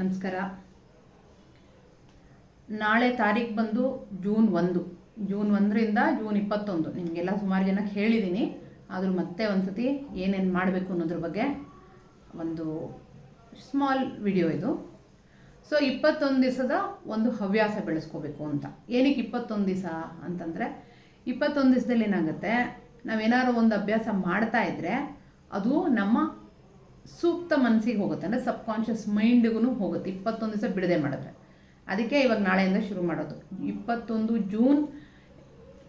ನಮಸ್ಕಾರ. ನಾಳೆ ತಾರೀಕು ಬಂದು ಜೂನ್ ಒಂದು. ಜೂನ್ ಒಂದರಿಂದ ಜೂನ್ ಇಪ್ಪತ್ತೊಂದು. ನಿಮಗೆಲ್ಲ ಸುಮಾರು ಜನಕ್ಕೆ ಹೇಳಿದ್ದೀನಿ ಆದರೂ ಮತ್ತೆ ಒಂದು ಸತಿ ಏನೇನು ಮಾಡಬೇಕು ಅನ್ನೋದ್ರ ಬಗ್ಗೆ ಒಂದು ಸ್ಮಾಲ್ ವಿಡಿಯೋ ಇದು. ಸೊ ಇಪ್ಪತ್ತೊಂದು ದಿವಸದ ಒಂದು ಹವ್ಯಾಸ ಬೆಳೆಸ್ಕೋಬೇಕು ಅಂತ. ಏನಕ್ಕೆ ಇಪ್ಪತ್ತೊಂದು ದಿವಸ ಅಂತಂದರೆ, ಇಪ್ಪತ್ತೊಂದು ದಿವಸದಲ್ಲಿ ಏನಾಗುತ್ತೆ, ನಾವೇನಾದ್ರು ಒಂದು ಅಭ್ಯಾಸ ಮಾಡ್ತಾ ಇದ್ದರೆ ಅದು ನಮ್ಮ ಸೂಕ್ತ ಮನಸ್ಸಿಗೆ ಹೋಗುತ್ತೆ, ಅಂದರೆ ಸಬ್ ಕಾನ್ಷಿಯಸ್ ಮೈಂಡಿಗೂ ಹೋಗುತ್ತೆ. ಇಪ್ಪತ್ತೊಂದು ದಿವಸ ಬಿಡದೆ ಮಾಡಿದ್ರೆ. ಅದಕ್ಕೆ ಇವಾಗ ನಾಳೆಯಿಂದ ಶುರು ಮಾಡೋದು. ಇಪ್ಪತ್ತೊಂದು ಜೂನ್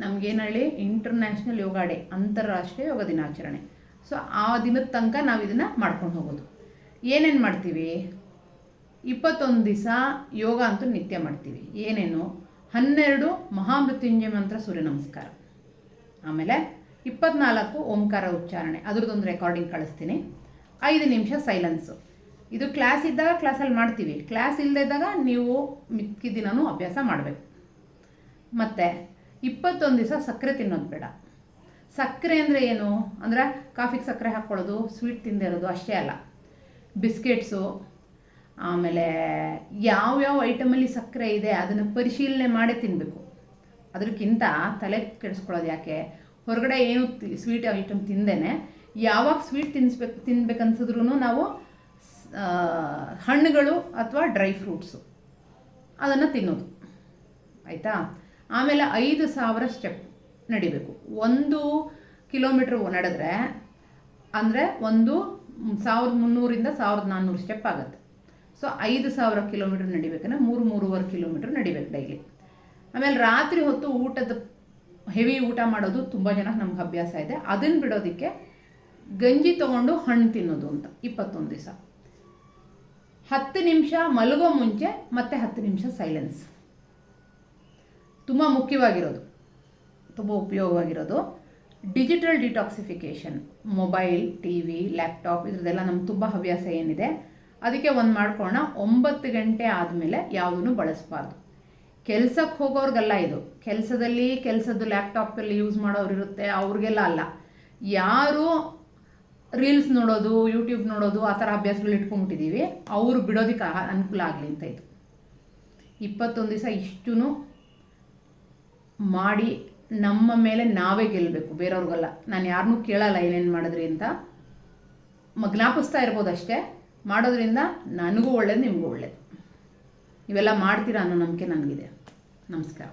ನಮಗೇನು ಹೇಳಿ ಇಂಟರ್ನ್ಯಾಷನಲ್ ಯೋಗ ಡೇ, ಅಂತಾರಾಷ್ಟ್ರೀಯ ಯೋಗ ದಿನಾಚರಣೆ. ಸೊ ಆ ದಿನದ ತನಕ ನಾವು ಇದನ್ನು ಮಾಡ್ಕೊಂಡು ಹೋಗೋದು. ಏನೇನು ಮಾಡ್ತೀವಿ? ಇಪ್ಪತ್ತೊಂದು ದಿವಸ ಯೋಗ ಅಂತೂ ನಿತ್ಯ ಮಾಡ್ತೀವಿ. ಏನೇನು? ಹನ್ನೆರಡು ಮಹಾಮೃತ್ಯುಂಜಯ ಮಂತ್ರ ಸೂರ್ಯ ನಮಸ್ಕಾರ. ಆಮೇಲೆ ಇಪ್ಪತ್ನಾಲ್ಕು ಓಂಕಾರ ಉಚ್ಚಾರಣೆ. ಅದ್ರದ್ದೊಂದು ರೆಕಾರ್ಡಿಂಗ್ ಕಳಿಸ್ತೀನಿ. ಐದು ನಿಮಿಷ ಸೈಲೆನ್ಸು ಇದು ಕ್ಲಾಸ್ ಇದ್ದಾಗ ಕ್ಲಾಸಲ್ಲಿ ಮಾಡ್ತೀವಿ. ಕ್ಲಾಸ್ ಇಲ್ಲದೆ ಇದ್ದಾಗ ನೀವು ಮಿಕ್ಕಿದ ದಿನವೂ ಅಭ್ಯಾಸ ಮಾಡಬೇಕು. ಮತ್ತು ಇಪ್ಪತ್ತೊಂದು ದಿವಸ ಸಕ್ಕರೆ ತಿನ್ನೋದು ಬೇಡ. ಸಕ್ಕರೆ ಅಂದರೆ ಏನು? ಅಂದರೆ ಕಾಫಿಗೆ ಸಕ್ಕರೆ ಹಾಕ್ಕೊಳ್ಳೋದು ಸ್ವೀಟ್ ತಿಂದೇ ಇರೋದು ಅಷ್ಟೇ ಅಲ್ಲ. ಬಿಸ್ಕೆಟ್ಸು ಆಮೇಲೆ ಯಾವ್ಯಾವ ಐಟಮಲ್ಲಿ ಸಕ್ಕರೆ ಇದೆ ಅದನ್ನು ಪರಿಶೀಲನೆ ಮಾಡಿ ತಿನ್ನಬೇಕು ಅದಕ್ಕಿಂತ ತಲೆ ಕೆಡಿಸ್ಕೊಳ್ಳೋದು ಯಾಕೆ? ಹೊರಗಡೆ ಏನು ಸ್ವೀಟ್ ಐಟಮ್ ತಿಂದೇನೆ ಯಾವಾಗ ಸ್ವೀಟ್ ತಿನ್ನಿಸ್ಬೇಕು ತಿನ್ಬೇಕನ್ಸಿದ್ರು ನಾವು ಹಣ್ಣುಗಳು ಅಥವಾ ಡ್ರೈ ಫ್ರೂಟ್ಸು ಅದನ್ನು ತಿನ್ನೋದು. ಆಯಿತಾ? ಆಮೇಲೆ ಐದು ಸಾವಿರ ಸ್ಟೆಪ್ ನಡಿಬೇಕು. ಒಂದು ಕಿಲೋಮೀಟ್ರ್ ನಡೆದ್ರೆ ಅಂದರೆ ಒಂದು ಸಾವಿರದ ಮುನ್ನೂರಿಂದ ಸಾವಿರದ ನಾನ್ನೂರು ಸ್ಟೆಪ್ ಆಗುತ್ತೆ. ಸೊ ಐದು ಸಾವಿರ ಕಿಲೋಮೀಟ್ರ್ ನಡಿಬೇಕಂದ್ರೆ ಮೂರು, ಮೂರುವರೆ ಕಿಲೋಮೀಟ್ರ್ ನಡಿಬೇಕು ಡೈಲಿ ಆಮೇಲೆ ರಾತ್ರಿ ಹೊತ್ತು ಊಟದ ಹೆವಿ ಊಟ ಮಾಡೋದು ತುಂಬ ಜನಕ್ಕೆ ನಮ್ಗೆ ಅಭ್ಯಾಸ ಇದೆ. ಅದನ್ನು ಬಿಡೋದಕ್ಕೆ ಗಂಜಿ ತಗೊಂಡು ಹಣ್ಣು ತಿನ್ನೋದು ಅಂತ. ಇಪ್ಪತ್ತೊಂದು ದಿವಸ. ಹತ್ತು ನಿಮಿಷ ಮಲಗೋ ಮುಂಚೆ ಮತ್ತೆ ಹತ್ತು ನಿಮಿಷ ಸೈಲೆನ್ಸ್ ತುಂಬ ಮುಖ್ಯವಾಗಿರೋದು. ತುಂಬ ಉಪಯೋಗವಾಗಿರೋದು. Digital detoxification mobile T V laptop ಇದ್ರದ್ದೆಲ್ಲ ನಮ್ಗೆ ತುಂಬ ಹವ್ಯಾಸ ಏನಿದೆ. ಅದಕ್ಕೆ ಒಂದು ಮಾಡ್ಕೊಳ್ಳೋಣ ಒಂಬತ್ತು ಗಂಟೆ ಆದಮೇಲೆ ಯಾವುದನ್ನು ಬಳಸಬಾರ್ದು. ಕೆಲಸಕ್ಕೆ ಹೋಗೋರ್ಗೆಲ್ಲ ಇದು. ಕೆಲಸದಲ್ಲಿ ಕೆಲಸದ್ದು ಲ್ಯಾಪ್ಟಾಪಲ್ಲಿ ಯೂಸ್ ಮಾಡೋರು ಇರುತ್ತೆ ಅವ್ರಿಗೆಲ್ಲ ಅಲ್ಲ. ಯಾರು ರೀಲ್ಸ್ ನೋಡೋದು ಯೂಟ್ಯೂಬ್ ನೋಡೋದು, ಆ ಥರ ಅಭ್ಯಾಸಗಳು ಇಟ್ಕೊಂಡ್ಬಿಟ್ಟಿದ್ದೀವಿ. ಅವರು ಬಿಡೋದಕ್ಕೆ ಅನುಕೂಲ ಆಗಲಿ ಅಂತ ಇದು. ಇಪ್ಪತ್ತೊಂದು ದಿವಸ ಇಷ್ಟೂ ಮಾಡಿ ನಮ್ಮ ಮೇಲೆ ನಾವೇ ಗೆಲ್ಲಬೇಕು, ಬೇರೆಯವ್ರಿಗಲ್ಲ. ನಾನು ಯಾರನ್ನೂ ಕೇಳಲ್ಲ ಏನೇನು ಮಾಡಿದ್ರಿ ಅಂತ. ಜ್ಞಾಪಿಸ್ತಾ ಇರ್ಬೋದು ಅಷ್ಟೇ. ಮಾಡೋದ್ರಿಂದ ನನಗೂ ಒಳ್ಳೇದು, ನಿಮಗೂ ಒಳ್ಳೇದು. ಇವೆಲ್ಲ ಮಾಡ್ತೀರಾ ಅನ್ನೋ ನಂಬಿಕೆ ನನಗಿದೆ. ನಮಸ್ಕಾರ.